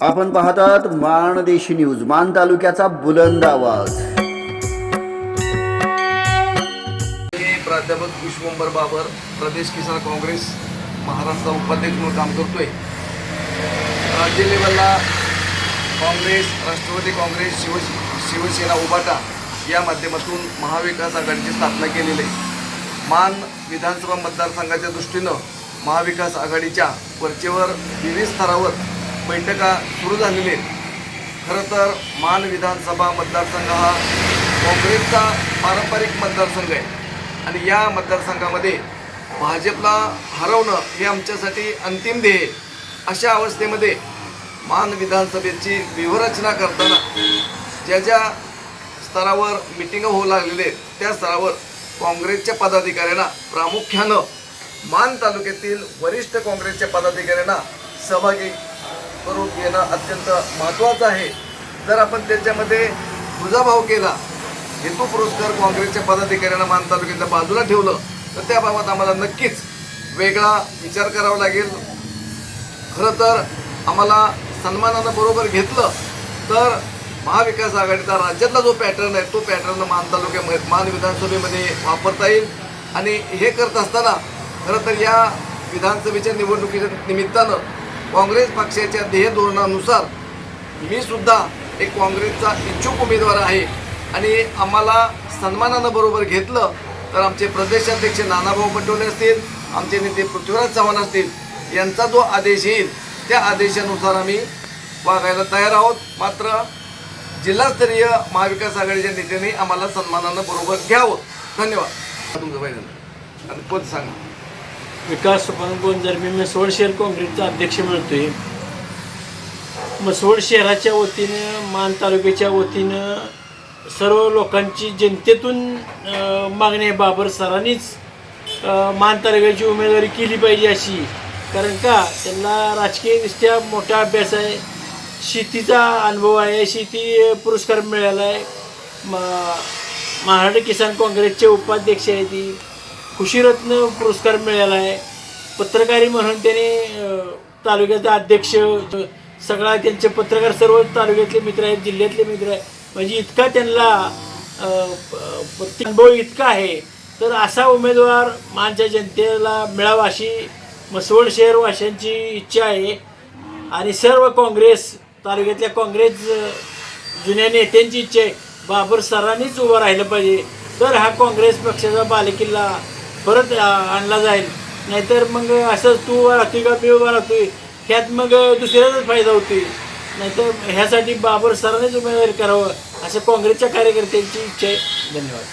आपण पाहतात माणदेशी न्यूज मान तालुक्याचा बुलंद आवाज. प्राध्यापक विश्वंबर बाबर प्रदेश किसान काँग्रेस महाराष्ट्र उपाध्यक्ष म्हणून काम करतोय. राज्य लेवलला काँग्रेस राष्ट्रवादी काँग्रेस शिव शिवसेना उभाटा या माध्यमातून महाविकास आघाडीची स्थापना केलेली आहे. मान विधानसभा मतदारसंघाच्या दृष्टीनं महाविकास आघाडीच्या वरचेवर विविध स्तरावर बैठका सुरू झालेल्या आहेत. खरं तर मान विधानसभा मतदारसंघ हा काँग्रेसचा पारंपरिक मतदारसंघ आहे. आणि या मतदारसंघामध्ये भाजपला हरवणं हे आमच्यासाठी अंतिम ध्येय अशा अवस्थेमध्ये मान विधानसभेची व्यूहरचना करताना ज्या ज्या स्तरावर मिटिंग होऊ लागलेले त्या स्तरावर काँग्रेसच्या पदाधिकाऱ्यांना प्रामुख्यानं मान तालुक्यातील वरिष्ठ काँग्रेसच्या पदाधिकाऱ्यांना सहभागी करून घेणं अत्यंत महत्त्वाचं आहे. जर आपण त्याच्यामध्ये दुजाभाव केला हेतू पुरस्कार काँग्रेसच्या पदाधिकाऱ्यांना मान तालुक्याच्या बाजूला ठेवलं तर त्याबाबत आम्हाला नक्कीच वेगळा विचार करावा लागेल. खरं तर आम्हाला सन्मानानं बरोबर घेतलं तर महाविकास आघाडीचा राज्यातला जो पॅटर्न आहे तो पॅटर्न मान तालुक्यामध्ये मान विधानसभेमध्ये वापरता येईल. आणि हे करत असताना खरं तर या विधानसभेच्या निवडणुकीच्या निमित्तानं काँग्रेस पक्षाच्या ध्येय धोरणानुसार मी सुद्धा एक काँग्रेसचा इच्छुक उमेदवार आहे. आणि आम्हाला सन्मानानं बरोबर घेतलं तर आमचे प्रदेशाध्यक्ष नानाभाऊ पटोले असतील आमचे नेते पृथ्वीराज चव्हाण असतील यांचा जो आदेश येईल त्या आदेशानुसार आम्ही वागायला तयार आहोत. मात्र जिल्हास्तरीय महाविकास आघाडीच्या नेत्यांनी आम्हाला सन्मानानं बरोबर घ्यावं. धन्यवाद. तुमचं पहिल्यांदा आणि पद सांगा. विकास सुपन जर मी म्हसवड शहर काँग्रेसचा अध्यक्ष मिळतोय म्हसवड शहराच्या वतीनं मान तालुक्याच्या वतीनं सर्व लोकांची जनतेतून मागणी आहे बाबर सरांनीच मान तालुक्याची उमेदवारी केली पाहिजे अशी. कारण का त्यांना राजकीयदृष्ट्या मोठा अभ्यास आहे. शेतीचा अनुभव आहे. शेती पुरस्कार मिळाला आहे म महाराष्ट्र किसान काँग्रेसचे उपाध्यक्ष आहे ती. खुशीरत्न पुरस्कार मिळाला आहे. पत्रकारी म्हणून त्याने तालुक्याचा अध्यक्ष सगळा त्यांचे पत्रकार सर्व तालुक्यातले मित्र आहेत जिल्ह्यातले मित्र आहेत. म्हणजे इतका त्यांना अनुभव इतका आहे. तर असा उमेदवार मानच्या जनतेला मिळावा अशी मसवड शहरवाशांची इच्छा आहे. आणि सर्व काँग्रेस तालुक्यातल्या काँग्रेस जुन्या नेत्यांची इच्छा आहे. बाबर सरांनीच उभं राहिलं पाहिजे. तर हा काँग्रेस पक्षाचा बालेकिल्ला परत आणला जाईल. नाहीतर मग असंच तू उभा राहतोय का मी उभा राहतोय ह्यात मग दुसऱ्याचाच फायदा होतोय नाहीतर ह्यासाठी बाबर सरांनीच उमेदवारी करावं असं काँग्रेसच्या कार्यकर्त्यांची इच्छा आहे. धन्यवाद.